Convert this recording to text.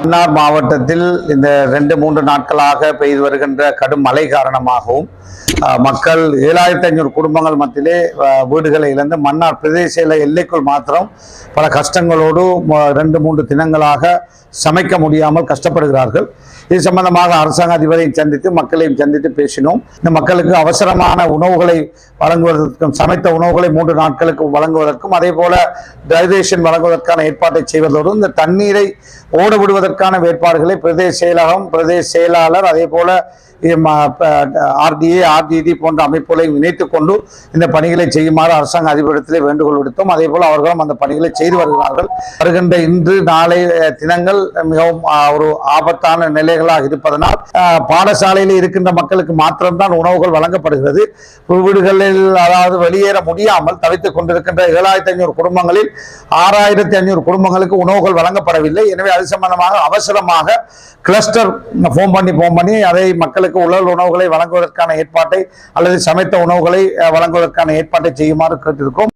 மன்னார் மாவட்டத்தில் இந்த ரெண்டு மூன்று நாட்களாக பெய்து வருகின்ற கடும் மழை காரணமாகவும் மக்கள் ஏழாயிரத்தி ஐநூறு குடும்பங்கள் மத்தியிலே வீடுகளை இழந்து மன்னார் பிரதேச எல்லைக்குள் மாத்திரம் பல கஷ்டங்களோடு ரெண்டு மூன்று தினங்களாக சமைக்க முடியாமல் கஷ்டப்படுகிறார்கள். இது சம்பந்தமாக அரசாங்க அதிபரையும் சந்தித்து மக்களையும் சந்தித்து பேசினோம். இந்த மக்களுக்கு அவசரமான உணவுகளை வழங்குவதற்கும் சமைத்த உணவுகளை மூன்று நாட்களுக்கு வழங்குவதற்கும் அதே போல வழங்குவதற்கான ஏற்பாட்டை செய்வதோடு இந்த தண்ணீரை ஓடவிடுவதற்கான வேட்பாடுகளை பிரதேச செயலகம் பிரதேச செயலாளர் அதே போல ஆர்டிஏ ஆர்டிடி போன்ற அமைப்புகளை இணைத்துக் கொண்டு இந்த பணிகளை செய்யுமாறு அரசாங்க அதிபரிடத்திலே வேண்டுகோள் விடுத்தோம். அதே போல அவர்களும் அந்த பணிகளை செய்து வருகிறார்கள். வருகின்ற இன்று நாளை தினங்கள் மிகவும் ஒரு ஆபத்தான நிலைகளாக இருப்பதனால் பாடசாலையில் இருக்கின்ற மக்களுக்கு மாத்திரம்தான் உணவுகள் வழங்கப்படுகிறது. வீடுகளில் அதாவது வெளியேற முடியாமல் தவித்துக் கொண்டிருக்கின்ற ஏழாயிரத்தி ஐநூறு குடும்பங்களில் ஆறாயிரத்தி ஐநூறு குடும்பங்களுக்கு உணவுகள் வழங்கப்படவில்லை. எனவே அது சம்பந்தமாக அவசரமாக கிளஸ்டர் ஃபோன் பண்ணி ஃபோன் பண்ணி அதை மக்களுக்கு உலர் உணவுகளை வழங்குவதற்கான ஏற்பாட்டை அல்லது சமைத்த உணவுகளை வழங்குவதற்கான ஏற்பாட்டை செய்யுமாறு கேட்டிருக்கோம்.